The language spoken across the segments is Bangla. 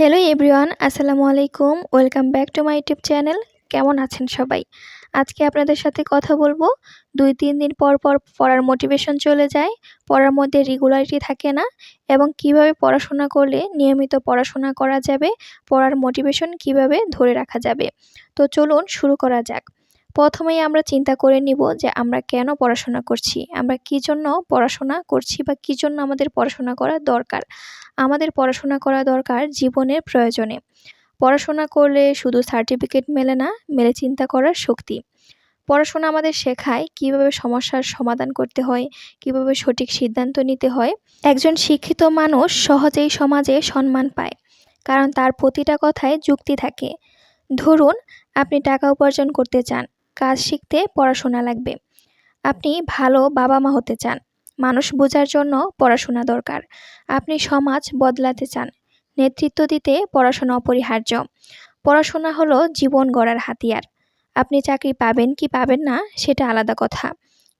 হ্যালো এভরিওয়ান আসসালামু আলাইকুম welcome back to my YouTube channel কেমন আছেন সবাই? আজকে আপনাদের সাথে কথা বলব। দুই তিন দিন পর পর পড়ার মোটিভেশন চলে যায়। পড়ার মধ্যে রেগুলারিটি থাকে না এবং কীভাবে পড়াশোনা করলে নিয়মিত পড়াশোনা করা যাবে, পড়ার মোটিভেশন কীভাবে ধরে রাখা যাবে। তো চলুন শুরু করা যাক। প্রথমেই আমরা চিন্তা করে নিব যে আমরা কেন পড়াশোনা করছি, আমরা কী জন্য পড়াশোনা করছি বা কী জন্য আমাদের পড়াশোনা করা দরকার। আমাদের পড়াশোনা করা দরকার জীবনের প্রয়োজনে। পড়াশোনা করলে শুধু সার্টিফিকেট মেলে না, মেলে চিন্তা করার শক্তি। পড়াশোনা আমাদের শেখায় কীভাবে সমস্যার সমাধান করতে হয়, কীভাবে সঠিক সিদ্ধান্ত নিতে হয়। একজন শিক্ষিত মানুষ সহজেই সমাজে সম্মান পায়, কারণ তার প্রতিটা কথায় যুক্তি থাকে। ধরুন, আপনি টাকা উপার্জন করতে চান কাজ শিখতে পড়াশোনা লাগবে। আপনি ভালো বাবা মা হতে চান। মানুষ বোঝার জন্য পড়াশোনা দরকার। আপনি সমাজ বদলাতে চান। নেতৃত্ব দিতে পড়াশোনা অপরিহার্য। পড়াশোনা হলো জীবন গড়ার হাতিয়ার। আপনি চাকরি পাবেন কি পাবেন না সেটা আলাদা কথা।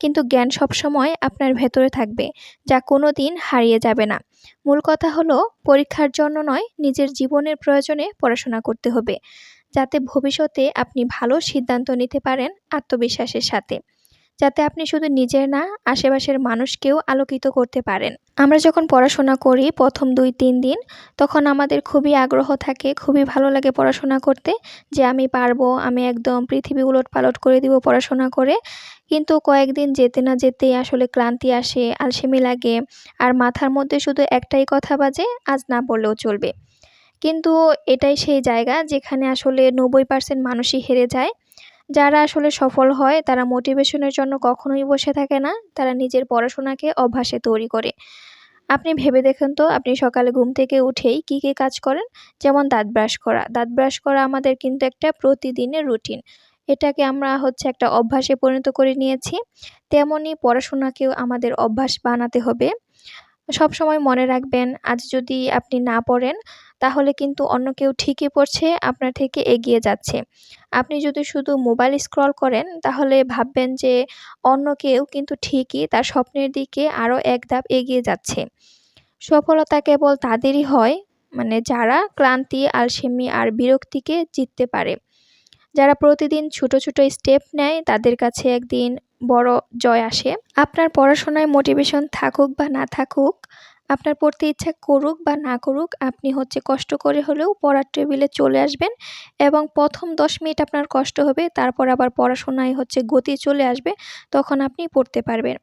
কিন্তু জ্ঞান সবসময় আপনার ভেতরে থাকবে, যা কোনো দিন হারিয়ে যাবে না। মূল কথা হলো, পরীক্ষার জন্য নয়, নিজের জীবনের প্রয়োজনে পড়াশোনা করতে হবে। যাতে ভবিষ্যতে আপনি ভালো সিদ্ধান্ত নিতে পারেন আত্মবিশ্বাসের সাথে। যাতে আপনি শুধু নিজের না, আশেপাশের মানুষকেও আলোকিত করতে পারেন। আমরা যখন পড়াশোনা করি প্রথম দুই, তিন দিন, তখন আমাদের খুবই আগ্রহ থাকে, খুবই ভালো লাগে পড়াশোনা করতে যে আমি পারব, আমি একদম পৃথিবী উলট পালট করে দিব পড়াশোনা করে। কিন্তু কয়েকদিন যেতে না যেতেই আসলে ক্লান্তি আসে, আলসেমি লাগে। আর মাথার মধ্যে শুধু একটাই কথা বাজে, আজ না বললেও চলবে। কিন্তু এটাই সেই জায়গা যেখানে আসলে নব্বই পার্সেন্ট মানুষই হেরে যায়। যারা আসলে সফল হয়, তারা মোটিভেশনের জন্য কখনোই বসে থাকে না। তারা নিজের পড়াশোনাকে অভ্যাসে তৈরি করে। আপনি ভেবে দেখেন তো, আপনি সকালে ঘুম থেকে উঠেই কী কী কাজ করেন? যেমন দাঁত ব্রাশ করা। দাঁত ব্রাশ করা আমাদের কিন্তু একটা প্রতিদিনের রুটিন এটাকে আমরা হচ্ছে একটা অভ্যাসে পরিণত করে নিয়েছি। তেমনই পড়াশোনাকেও আমাদের অভ্যাস বানাতে হবে। সব সময় মনে রাখবেন, আজ যদি আপনি না পড়েন তাহলে কিন্তু অন্য কেউ ঠিকই পড়ছে, আপনার থেকে এগিয়ে যাচ্ছে। আপনি যদি শুধু মোবাইল স্ক্রল করেন, তাহলে ভাববেন যে অন্য কেউ কিন্তু ঠিকই তার স্বপ্নের দিকে আরও এক ধাপ এগিয়ে যাচ্ছে। সফলতা কেবল তাদেরই হয় মানে যারা ক্লান্তি, আলসেমি আর বিরক্তিকে জিততে পারে। যারা প্রতিদিন ছোট ছোট স্টেপ নেয়, তাদের কাছে একদিন বড় জয় আসে। আপনার পড়াশোনায় মোটিভেশন থাকুক বা না থাকুক আপনার পড়তে ইচ্ছা করুক বা না করুক, আপনি হচ্ছে কষ্ট করে হলেও পড়ার টেবিলে চলে আসবেন এবং প্রথম দশ মিনিট আপনার কষ্ট হবে, তারপর আবার পড়াশোনায় হচ্ছে গতি চলে আসবে, তখন আপনি পড়তে পারবেন।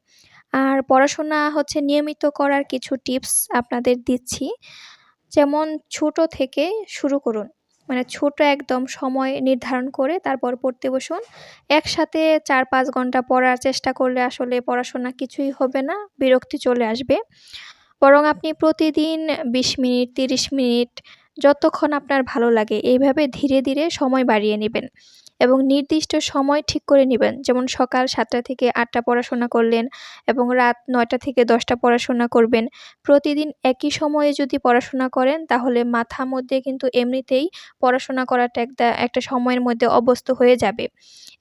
আর পড়াশোনা হচ্ছে নিয়মিত করার কিছু টিপস আপনাদের দিচ্ছি। যেমন ছোট থেকে শুরু করুন। মানে ছোট একদম সময় নির্ধারণ করে তারপর পড়তে বসুন। একসাথে চার পাঁচ ঘণ্টা পড়ার চেষ্টা করলে আসলে পড়াশোনা কিছুই হবে না, বিরক্তি চলে আসবে। বরং আপনি প্রতিদিন বিশ মিনিট, তিরিশ মিনিট, যতক্ষণ আপনার ভালো লাগে, এইভাবে ধীরে ধীরে সময় বাড়িয়ে নেবেন। এবং নির্দিষ্ট সময় ঠিক করে নেবেন। যেমন সকাল সাতটা থেকে আটটা পড়াশোনা করলেন এবং রাত নয়টা থেকে দশটা পড়াশোনা করবেন। প্রতিদিন একই সময়ে যদি পড়াশোনা করেন, তাহলে মাথা মধ্যে কিন্তু এমনিতেই পড়াশোনা করাটা একটা একটা সময়ের মধ্যে অভ্যস্ত হয়ে যাবে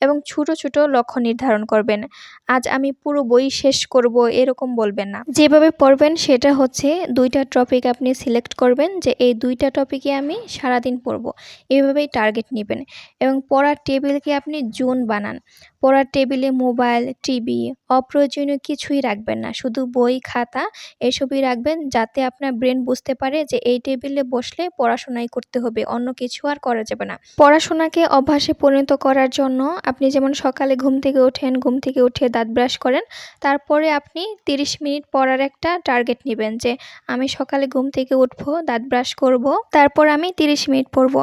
এবং ছোট ছোট লক্ষ্য নির্ধারণ করবেন। আজ আমি পুরো বই শেষ করব এরকম বলবেন না। যেভাবে পড়বেন, সেটা হচ্ছে দুইটা টপিক আপনি সিলেক্ট করবেন যে এই দুইটা টপিকে আমি সারাদিন পড়ব। এভাবেই টার্গেট নেবেন এবং পড়ার টেবিলকে আপনি জোন বানান। পড়ার টেবিলে মোবাইল, টিভি, অপ্রয়োজনীয় কিছুই রাখবেন না। শুধু বই, খাতা এসবই রাখবেন যাতে আপনার ব্রেন বুঝতে পারে যে এই টেবিলে বসলে পড়াশোনাই করতে হবে, অন্য কিছু আর করা যাবে না। পড়াশোনাকে অভ্যাসে পরিণত করার জন্য আপনি যেমন সকালে ঘুম থেকে ওঠেন, ঘুম থেকে উঠে দাঁত ব্রাশ করেন, তারপরে আপনি তিরিশ মিনিট পড়ার একটা টার্গেট নেবেন যে, আমি সকালে ঘুম থেকে উঠবো, দাঁত ব্রাশ করব, তারপর আমি তিরিশ মিনিট পড়ব।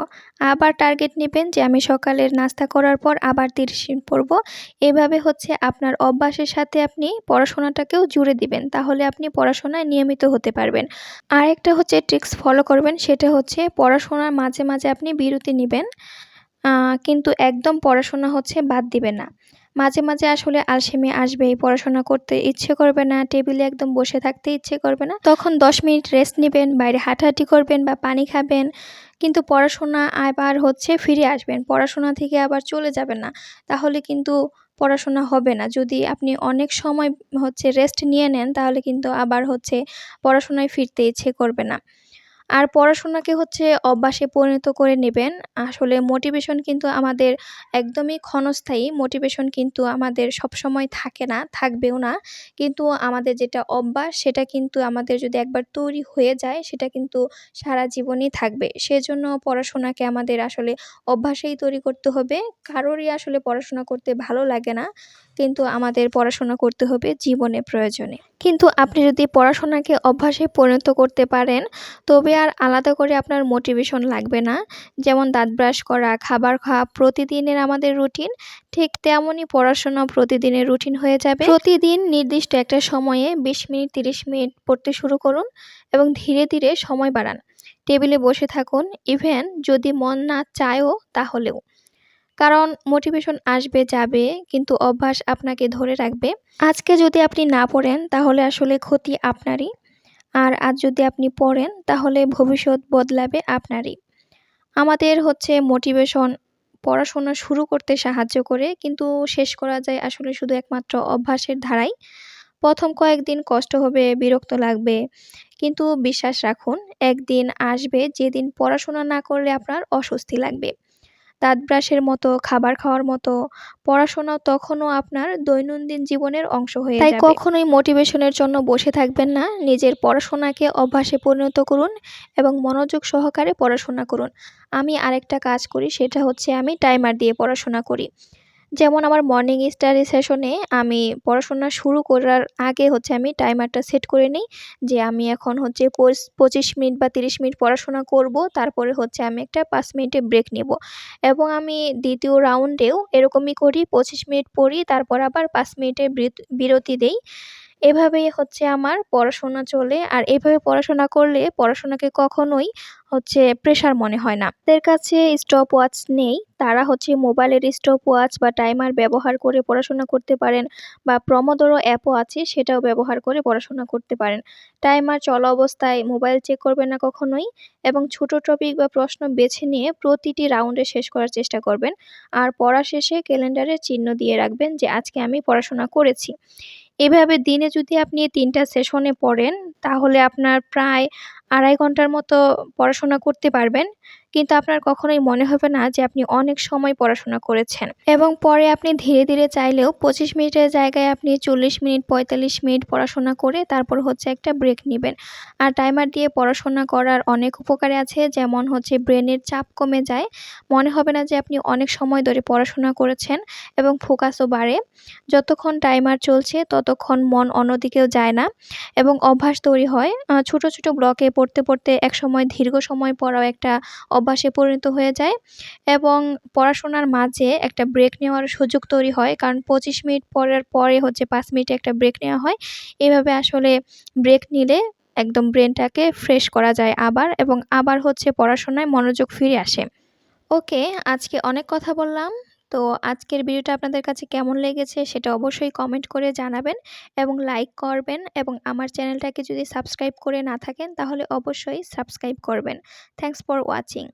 আবার টার্গেট নেবেন যে আমি সকালের নাস্তা করার পর আবার তিরিশ মিনিট পড়ব। এভাবে হচ্ছে আপনার অভ্যাসের সাথে আপনি পড়াশোনাটাকেও জুড়ে দিবেন। তাহলে আপনি পড়াশোনায় নিয়মিত হতে পারবেন। আর একটা হচ্ছে ট্রিক্স ফলো করবেন, সেটা হচ্ছে পড়াশোনার মাঝে মাঝে আপনি বিরতি নেবেন কিন্তু একদম পড়াশোনা হচ্ছে বাদ দিবেন না। মাঝে মাঝে আসলে আলসেমি আসবেই পড়াশোনা করতে ইচ্ছে করবে না টেবিলে একদম বসে থাকতে ইচ্ছে করবে না। তখন দশ মিনিট রেস্ট নেবেন, বাইরে হাঁটাহাঁটি করবেন বা পানি খাবেন কিন্তু পড়াশোনা আবার হচ্ছে ফিরে আসবেন। পড়াশোনা থেকে আবার চলে যাবেন না। তাহলে কিন্তু পড়াশোনা হবে না। যদি আপনি অনেক সময় হচ্ছে রেস্ট নিয়ে নেন, তাহলে কিন্তু আবার হচ্ছে পড়াশোনায় ফিরতে ইচ্ছে করবে না। আর পড়াশোনাকে হচ্ছে অভ্যাসে পরিণত করে নেবেন। আসলে মোটিভেশন কিন্তু আমাদের একদমই ক্ষণস্থায়ী। মোটিভেশন কিন্তু আমাদের সবসময় থাকে না, থাকবেও না। কিন্তু আমাদের যেটা অভ্যাস, সেটা কিন্তু আমাদের যদি একবার তৈরি হয়ে যায়, সেটা কিন্তু সারা জীবনই থাকবে। সেজন্য পড়াশোনাকে আমাদের আসলে অভ্যাসেই তৈরি করতে হবে। কারোরই আসলে পড়াশোনা করতে ভালো লাগে না। কিন্তু আমাদের পড়াশোনা করতে হবে জীবনে প্রয়োজনে। কিন্তু আপনি যদি পড়াশোনাকে অভ্যাসে পরিণত করতে পারেন, তবে আর আলাদা করে আপনার মোটিভেশন লাগবে না। যেমন দাঁত ব্রাশ করা, খাবার খাওয়া প্রতিদিনের আমাদের রুটিন ঠিক তেমনই পড়াশোনা প্রতিদিনের রুটিন হয়ে যাবে। প্রতিদিন নির্দিষ্ট একটা সময়ে বিশ মিনিট, তিরিশ মিনিট পড়তে শুরু করুন এবং ধীরে ধীরে সময় বাড়ান। টেবিলে বসে থাকুন ইভেন যদি মন না চায়ও তাহলেও। কারণ মোটিভেশন আসবে, যাবে, কিন্তু অভ্যাস আপনাকে ধরে রাখবে। আজকে যদি আপনি না পড়েন, তাহলে আসলে ক্ষতি আপনারই। আর আজ যদি আপনি পড়েন, তাহলে ভবিষ্যৎ বদলাবে আপনারই। আমাদের হচ্ছে মোটিভেশন পড়াশোনা শুরু করতে সাহায্য করে, কিন্তু শেষ করা যায় আসলে শুধু একমাত্র অভ্যাসের ধারাই। প্রথম কয়েকদিন কষ্ট হবে, বিরক্ত লাগবে, কিন্তু বিশ্বাস রাখুন, একদিন আসবে, যেদিন পড়াশোনা না করলে আপনার অস্বস্তি লাগবে। দাঁত ব্রাশের মতো খাবার খাওয়ার মতো পড়াশোনাও তখনও আপনার দৈনন্দিন জীবনের অংশ হয়ে তাই কখনোই মোটিভেশনের জন্য বসে থাকবেন না। নিজের পড়াশোনাকে অভ্যাসে পরিণত করুন এবং মনোযোগ সহকারে পড়াশোনা করুন। আমি আরেকটা কাজ করি সেটা হচ্ছে আমি টাইমার দিয়ে পড়াশোনা করি। যেমন আমার মর্নিং স্টাডি সেশনে আমি পড়াশোনা শুরু করার আগে হচ্ছে আমি টাইমারটা সেট করে নিই যে আমি এখন হচ্ছে পঁচিশ মিনিট বা তিরিশ মিনিট পড়াশোনা করব, তারপরে হচ্ছে আমি একটা পাঁচ মিনিটে ব্রেক নেব। এবং আমি দ্বিতীয় রাউন্ডেও এরকমই করি, পঁচিশ মিনিট পড়ি, তারপর আবার পাঁচ মিনিটের বিরতি দেই। এভাবেই হচ্ছে আমার পড়াশোনা চলে। আর এভাবে পড়াশোনা করলে পড়াশোনাকে কখনোই হচ্ছে প্রেশার মনে হয় না। তাদের কাছে স্টপ ওয়াচ নেই। তারা হচ্ছে মোবাইলের স্টপ ওয়াচ বা টাইমার ব্যবহার করে পড়াশোনা করতে পারেন বা প্রমোদরও অ্যাপও আছে, সেটাও ব্যবহার করে পড়াশোনা করতে পারেন। টাইমার চলা অবস্থায় মোবাইল চেক করবেন না কখনোই এবং ছোট টপিক বা প্রশ্ন বেছে নিয়ে প্রতিটি রাউন্ডে শেষ করার চেষ্টা করবেন। আর পড়া শেষে ক্যালেন্ডারে চিহ্ন দিয়ে রাখবেন যে, আজকে আমি পড়াশোনা করেছি। এভাবে দিনে যদি আপনি তিনটা সেশনে পড়েন, তাহলে আপনার প্রায় আড়াই ঘণ্টার মতো পড়াশোনা করতে পারবেন। কিন্তু আপনার কখনোই মনে হবে না যে আপনি অনেক সময় পড়াশোনা করেছেন। এবং পরে আপনি ধীরে ধীরে চাইলেও পঁচিশ মিনিটের জায়গায় আপনি চল্লিশ মিনিট, পঁয়তাল্লিশ মিনিট পড়াশোনা করে তারপর হচ্ছে একটা ব্রেক নেবেন। আর টাইমার দিয়ে পড়াশোনা করার অনেক উপকারে আছে, যেমন হচ্ছে ব্রেনের চাপ কমে যায়, মনে হবে না যে আপনি অনেক সময় ধরে পড়াশোনা করেছেন এবং ফোকাসও বাড়ে। যতক্ষণ টাইমার চলছে ততক্ষণ মন অন্যদিকেও যায় না এবং অভ্যাস তৈরি হয়। ছোট ছোট ব্লকে পড়তে পড়তে একসময় দীর্ঘ সময় পড়াও একটা অভ্যাসে পরিণত হয়ে যায় এবং পড়াশোনার মাঝে একটা ব্রেক নেওয়ার সুযোগ তৈরি হয়। কারণ পঁচিশ মিনিট পরের পরে হচ্ছে পাঁচ মিনিটে একটা ব্রেক নেওয়া হয়। এভাবে আসলে ব্রেক নিলে একদম ব্রেনটাকে ফ্রেশ করা যায় আবার এবং আবার হচ্ছে পড়াশোনায় মনোযোগ ফিরে আসে। ওকে আজকে অনেক কথা বললাম। তো আজকের ভিডিওটা আপনাদের কাছে কেমন লেগেছে সেটা অবশ্যই কমেন্ট করে জানাবেন এবং লাইক করবেন এবং আমার চ্যানেলটাকে যদি সাবস্ক্রাইব করে না থাকেন তাহলে অবশ্যই সাবস্ক্রাইব করবেন। Thanks for watching